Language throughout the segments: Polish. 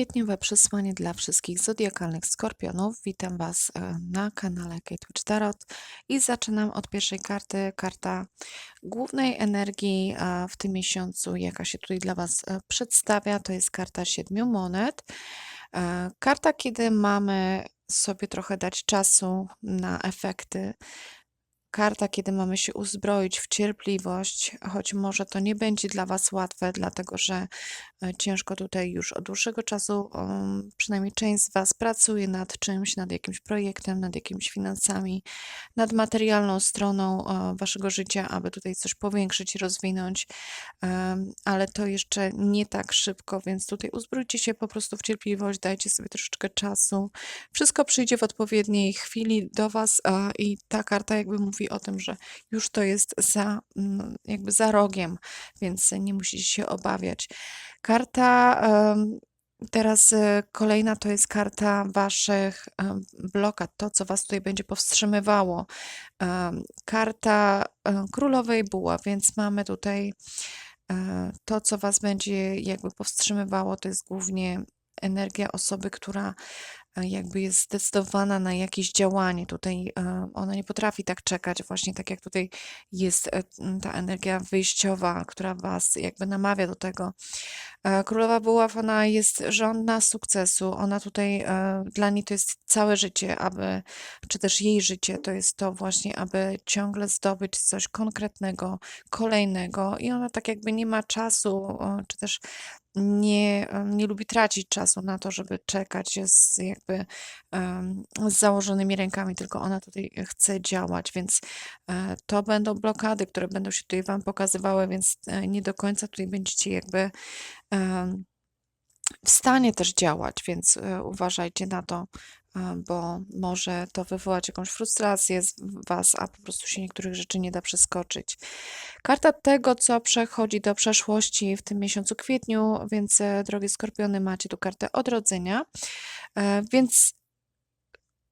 Kwietniowe przesłanie dla wszystkich zodiakalnych skorpionów. Witam Was e, na kanale Kate Tarot i zaczynam od pierwszej karty. Karta głównej energii e, w tym miesiącu, jaka się tutaj dla Was e, przedstawia, to jest karta siedmiu monet. Karta, kiedy mamy sobie trochę dać czasu na efekty, karta, kiedy mamy się uzbroić w cierpliwość, choć może to nie będzie dla Was łatwe, dlatego że e, ciężko tutaj już od dłuższego czasu, um, przynajmniej część z Was pracuje nad czymś, nad jakimś projektem, nad jakimiś finansami, nad materialną stroną e, Waszego życia, aby tutaj coś powiększyć, rozwinąć, ale to jeszcze nie tak szybko, więc tutaj uzbrójcie się po prostu w cierpliwość, dajcie sobie troszeczkę czasu. Wszystko przyjdzie w odpowiedniej chwili do Was i ta karta jakby mówi, mówi o tym, że już to jest za, mm, jakby za rogiem, więc nie musicie się obawiać. Karta Teraz e, kolejna to jest karta waszych blokad, to co was tutaj będzie powstrzymywało. Karta e, królowej buła, więc mamy tutaj e, to, co was będzie jakby powstrzymywało, to jest głównie energia osoby, która jakby jest zdecydowana na jakieś działanie. Tutaj e, ona nie potrafi tak czekać, właśnie tak jak tutaj jest e, ta energia wyjściowa, która was jakby namawia do tego. E, Królowa Buław, ona jest żądna sukcesu. Ona tutaj, dla niej to jest całe życie, aby, czy też jej życie, to jest to właśnie, aby ciągle zdobyć coś konkretnego, kolejnego i ona tak jakby nie ma czasu, czy też nie, nie lubi tracić czasu na to, żeby czekać z jakby z założonymi rękami, tylko ona tutaj chce działać, więc e, to będą blokady, które będą się tutaj Wam pokazywały, więc e, nie do końca tutaj będziecie jakby w stanie też działać, więc e, uważajcie na to, bo może to wywołać jakąś frustrację z Was, a po prostu się niektórych rzeczy nie da przeskoczyć. Karta tego, co przechodzi do przeszłości w tym miesiącu kwietniu, więc e, drogie skorpiony, macie tu kartę odrodzenia, e, więc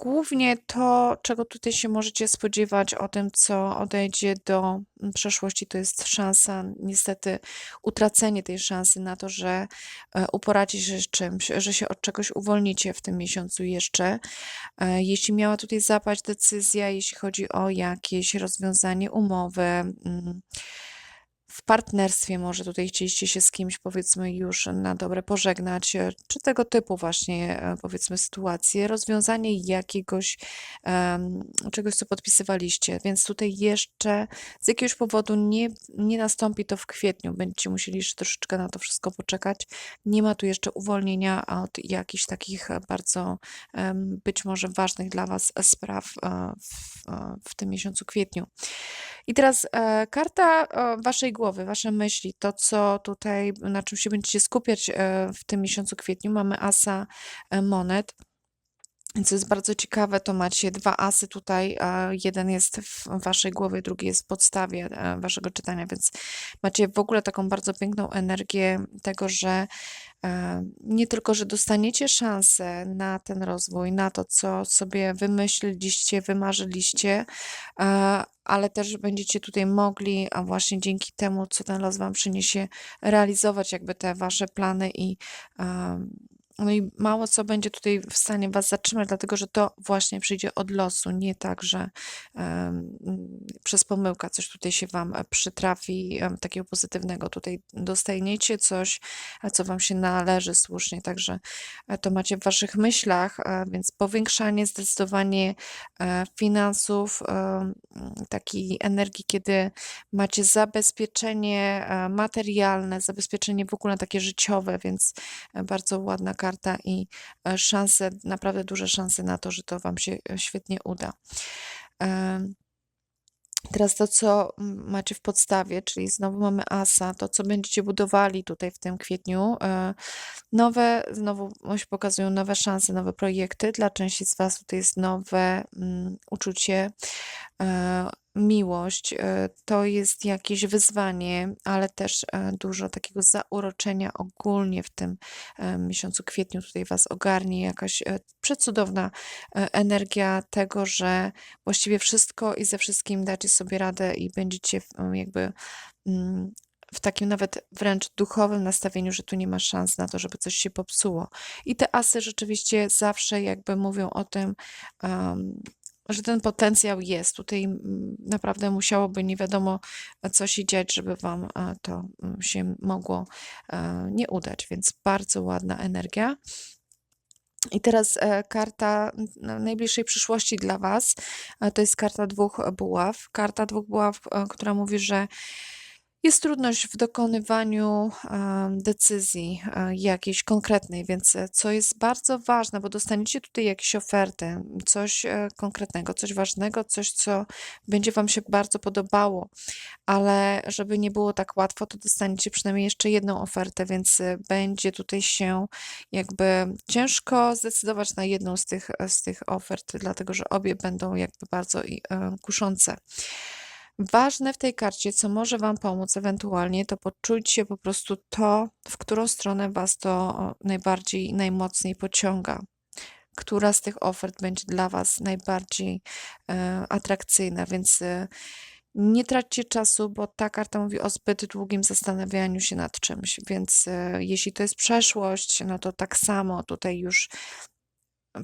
Głównie to, czego tutaj się możecie spodziewać o tym, co odejdzie do mm, przeszłości, to jest szansa, niestety utracenie tej szansy na to, że e, uporacie się z czymś, że się od czegoś uwolnicie w tym miesiącu jeszcze. E, jeśli miała tutaj zapaść decyzja, jeśli chodzi o jakieś rozwiązanie umowy, mm, w partnerstwie może tutaj chcieliście się z kimś powiedzmy już na dobre pożegnać, e, czy tego typu właśnie e, powiedzmy sytuacje, rozwiązanie jakiegoś um, czegoś, co podpisywaliście, więc tutaj jeszcze z jakiegoś powodu nie, nie nastąpi to w kwietniu, będziecie musieli jeszcze troszeczkę na to wszystko poczekać. Nie ma tu jeszcze uwolnienia od jakichś takich bardzo um, być może ważnych dla Was spraw uh, w, w tym miesiącu kwietniu. I teraz e, karta e, waszej głowy, wasze myśli, to co tutaj, na czym się będziecie skupiać e, w tym miesiącu kwietniu, mamy asa e, monet. Co jest bardzo ciekawe, to macie dwa asy tutaj. Jeden jest w waszej głowie, drugi jest w podstawie e, waszego czytania, więc macie w ogóle taką bardzo piękną energię tego, że nie tylko, że dostaniecie szansę na ten rozwój, na to, co sobie wymyśliliście, wymarzyliście, e, ale też będziecie tutaj mogli, a właśnie dzięki temu, co ten los wam przyniesie, realizować jakby te wasze plany i no i mało co będzie tutaj w stanie Was zatrzymać, dlatego że to właśnie przyjdzie od losu, nie tak, że um, przez pomyłkę coś tutaj się Wam e, przytrafi um, takiego pozytywnego. Tutaj dostajecie coś, co Wam się należy słusznie, także e, to macie w Waszych myślach, e, więc powiększanie zdecydowanie finansów, takiej energii, kiedy macie zabezpieczenie materialne, zabezpieczenie w ogóle takie życiowe, więc bardzo ładna karta karta i e, szanse, naprawdę duże szanse na to, że to Wam się e, świetnie uda. Teraz to, co macie w podstawie, czyli znowu mamy asa, to, co będziecie budowali tutaj w tym kwietniu, e, nowe, znowu się pokazują nowe szanse, nowe projekty. Dla części z Was tutaj jest nowe um, uczucie, miłość e, to jest jakieś wyzwanie, ale też e, dużo takiego zauroczenia ogólnie w tym e, miesiącu kwietniu tutaj Was ogarnie jakaś przecudowna energia tego, że właściwie wszystko i ze wszystkim dacie sobie radę i będziecie jakby mm, w takim nawet wręcz duchowym nastawieniu, że tu nie ma szans na to, żeby coś się popsuło. I te asy rzeczywiście zawsze jakby mówią o tym, um, że ten potencjał jest. Tutaj mm, naprawdę musiałoby nie wiadomo co się dziać, żeby Wam e, to mm, się mogło e, nie udać, więc bardzo ładna energia. I teraz e, karta najbliższej przyszłości dla Was to jest karta dwóch buław. Karta dwóch buław, która mówi, że jest trudność w dokonywaniu decyzji e, jakiejś konkretnej, więc e, co jest bardzo ważne, bo dostaniecie tutaj jakieś oferty, coś e, konkretnego, coś ważnego, coś, co będzie Wam się bardzo podobało, ale żeby nie było tak łatwo, to dostaniecie przynajmniej jeszcze jedną ofertę, więc będzie tutaj się jakby ciężko zdecydować na jedną z tych, z tych ofert, dlatego że obie będą jakby bardzo kuszące. Ważne w tej karcie, co może Wam pomóc ewentualnie, to poczujcie po prostu to, w którą stronę Was to najbardziej najmocniej pociąga. Która z tych ofert będzie dla Was najbardziej e, atrakcyjna, więc e, nie traćcie czasu, bo ta karta mówi o zbyt długim zastanawianiu się nad czymś, więc e, jeśli to jest przeszłość, no to tak samo tutaj już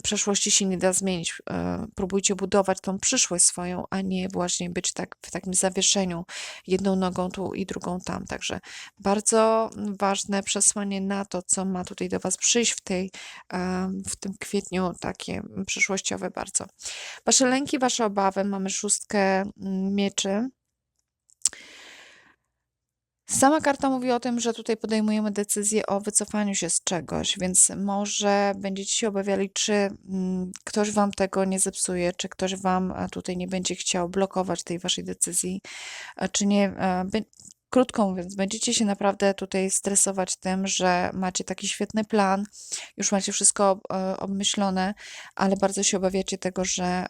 przeszłości się nie da zmienić. E, próbujcie budować tą przyszłość swoją, a nie właśnie być tak w takim zawieszeniu, jedną nogą tu i drugą tam. Także bardzo ważne przesłanie na to, co ma tutaj do Was przyjść w, tej, e, w tym kwietniu, takie przyszłościowe bardzo. Wasze lęki, Wasze obawy, mamy szóstkę mm, mieczy. Sama karta mówi o tym, że tutaj podejmujemy decyzję o wycofaniu się z czegoś, więc może będziecie się obawiali, czy mm, ktoś wam tego nie zepsuje, czy ktoś wam tutaj nie będzie chciał blokować tej waszej decyzji, czy nie. Krótko mówiąc, będziecie się naprawdę tutaj stresować tym, że macie taki świetny plan, już macie wszystko e, obmyślone, ale bardzo się obawiacie tego, że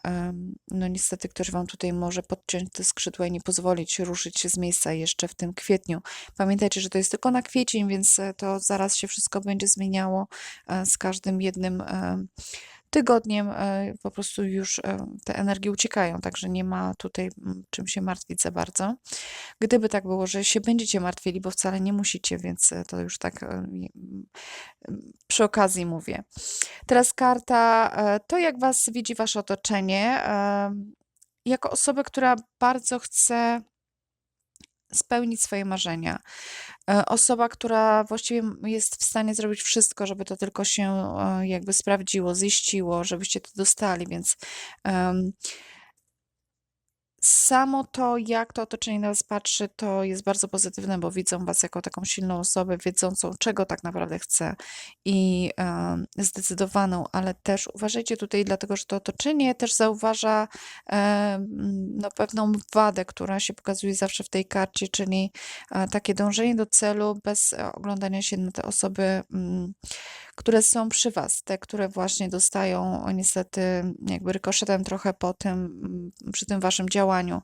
no niestety ktoś Wam tutaj może podciąć te skrzydła i nie pozwolić ruszyć się z miejsca jeszcze w tym kwietniu. Pamiętajcie, że to jest tylko na kwiecień, więc e, to zaraz się wszystko będzie zmieniało e, z każdym jednym tygodniem e, po prostu już e, te energie uciekają, także nie ma tutaj mm, czym się martwić za bardzo. Gdyby tak było, że się będziecie martwili, bo wcale nie musicie, więc e, to już tak przy okazji mówię. Teraz karta, to jak Was widzi Wasze otoczenie, jako osobę, która bardzo chce spełnić swoje marzenia. E, osoba, która właściwie jest w stanie zrobić wszystko, żeby to tylko się e, jakby sprawdziło, ziściło, żebyście to dostali, więc um, samo to, jak to otoczenie na was patrzy, to jest bardzo pozytywne, bo widzą was jako taką silną osobę, wiedzącą, czego tak naprawdę chce i zdecydowaną, ale też uważajcie tutaj, dlatego że to otoczenie też zauważa no, pewną wadę, która się pokazuje zawsze w tej karcie, czyli um, takie dążenie do celu bez oglądania się na te osoby. Um, które są przy Was, te, które właśnie dostają niestety jakby rykoszetem trochę po tym, mm, przy tym Waszym działaniu.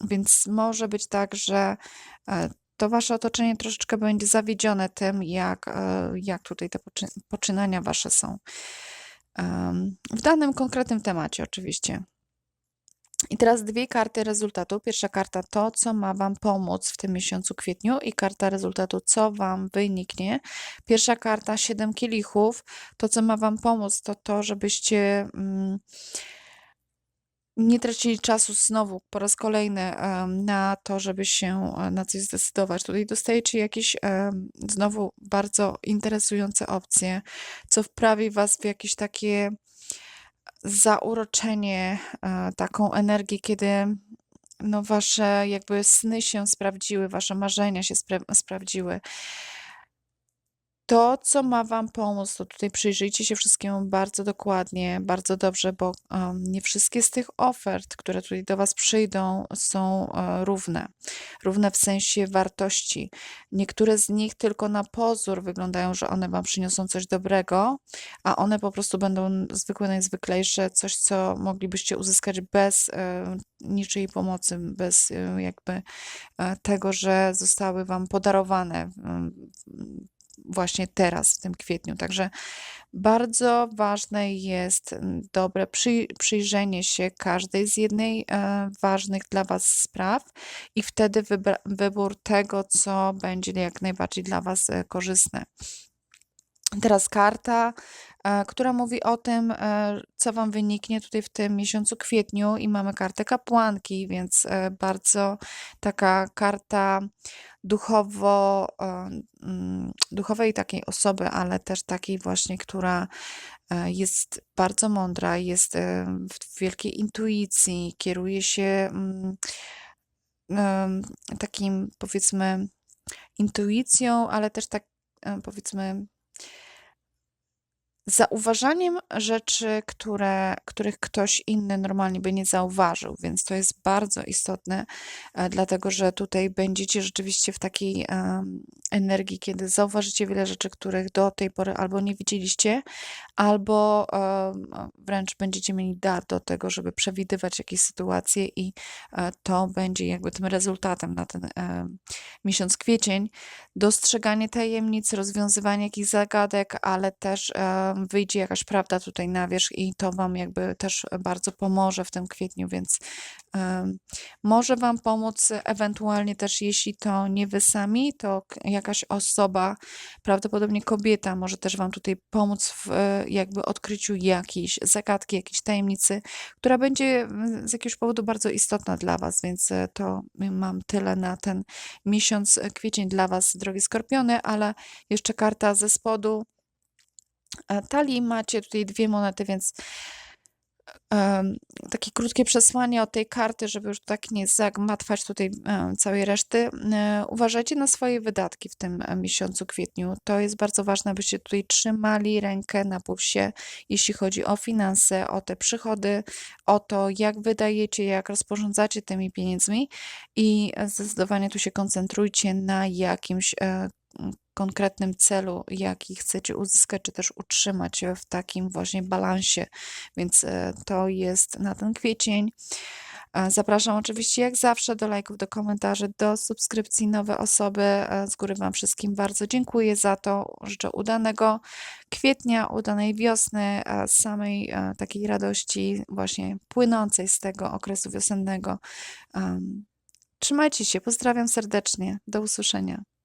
Więc może być tak, że e, to Wasze otoczenie troszeczkę będzie zawiedzione tym, jak, e, jak tutaj te poczynania Wasze są. W danym konkretnym temacie, oczywiście. I teraz dwie karty rezultatu. Pierwsza karta to, co ma Wam pomóc w tym miesiącu kwietniu i karta rezultatu, co Wam wyniknie. Pierwsza karta, siedem kielichów. To, co ma Wam pomóc, to to, żebyście mm, nie tracili czasu znowu po raz kolejny na to, żeby się e, na coś zdecydować. Tutaj dostajecie jakieś znowu bardzo interesujące opcje, co wprawi Was w jakieś takie zauroczenie, e, taką energię, kiedy no wasze jakby sny się sprawdziły, wasze marzenia się spra sprawdziły. To, co ma Wam pomóc, to tutaj przyjrzyjcie się wszystkiemu bardzo dokładnie, bardzo dobrze, bo nie wszystkie z tych ofert, które tutaj do Was przyjdą, są uh, równe. Równe w sensie wartości. Niektóre z nich tylko na pozór wyglądają, że one Wam przyniosą coś dobrego, a one po prostu będą zwykłe najzwyklejsze, coś, co moglibyście uzyskać bez uh, niczyjej pomocy, bez uh, jakby tego, że zostały Wam podarowane właśnie teraz, w tym kwietniu. Także bardzo ważne jest mm, dobre przyj przyjrzenie się każdej z jednej e, ważnych dla Was spraw i wtedy wybór tego, co będzie jak najbardziej dla Was e, korzystne. Teraz karta, która mówi o tym, e, co Wam wyniknie tutaj w tym miesiącu kwietniu i mamy kartę kapłanki, więc e, bardzo taka karta duchowo, e, mm, duchowej takiej osoby, ale też takiej właśnie, która e, jest bardzo mądra, jest e, w wielkiej intuicji, kieruje się mm, takim powiedzmy intuicją, ale też tak e, powiedzmy zauważaniem rzeczy, które, których ktoś inny normalnie by nie zauważył, więc to jest bardzo istotne, e, dlatego że tutaj będziecie rzeczywiście w takiej energii, kiedy zauważycie wiele rzeczy, których do tej pory albo nie widzieliście, albo wręcz będziecie mieli dar do tego, żeby przewidywać jakieś sytuacje i e, to będzie jakby tym rezultatem na ten miesiąc kwiecień. Dostrzeganie tajemnic, rozwiązywanie jakichś zagadek, ale też em, wyjdzie jakaś prawda tutaj na wierzch i to Wam jakby też bardzo pomoże w tym kwietniu, więc em, może Wam pomóc ewentualnie też, jeśli to nie Wy sami, to jakaś osoba, prawdopodobnie kobieta, może też Wam tutaj pomóc w e, jakby odkryciu jakiejś zagadki, jakiejś tajemnicy, która będzie mm, z jakiegoś powodu bardzo istotna dla Was, więc e, to mam tyle na ten miesiąc e, kwiecień dla Was, drogie skorpiony, ale jeszcze karta ze spodu. E, Talii macie tutaj dwie monety, więc takie krótkie przesłanie od tej karty, żeby już tak nie zagmatwać tutaj całej reszty. E, Uważajcie na swoje wydatki w tym e, miesiącu kwietniu. To jest bardzo ważne, abyście tutaj trzymali rękę na pulsie, jeśli chodzi o finanse, o te przychody, o to, jak wydajecie, jak rozporządzacie tymi pieniędzmi i zdecydowanie tu się koncentrujcie na jakimś e, konkretnym celu, jaki chcecie uzyskać, czy też utrzymać w takim właśnie balansie. Więc e, to jest na ten kwiecień. E, Zapraszam oczywiście jak zawsze do lajków, do komentarzy, do subskrypcji nowe osoby. E, Z góry Wam wszystkim bardzo dziękuję za to. Życzę udanego kwietnia, udanej wiosny, samej takiej radości właśnie płynącej z tego okresu wiosennego. Trzymajcie się, pozdrawiam serdecznie. Do usłyszenia.